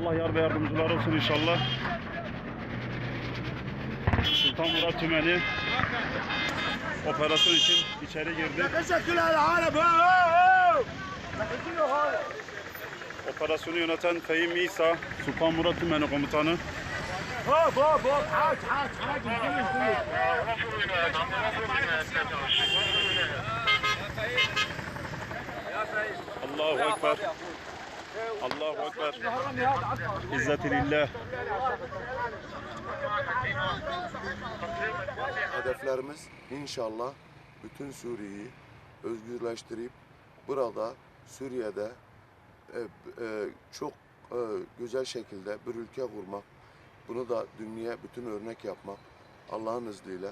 Allah yar ve yardımcılar olsun inşallah. Sultan Murat Tümeni operasyon için içeri girdi. Operasyonu yöneten Fehim İsa, Sultan Murat Tümeni komutanı. Hop hop. Allahu Ekber. Allahu Ekber. İzzetilillah. Hedeflerimiz inşallah bütün Suriye'yi özgürleştirip burada Suriye'de e, e, çok e, güzel şekilde bir ülke kurmak. Bunu da dünyaya bütün örnek yapmak Allah'ın izniyle.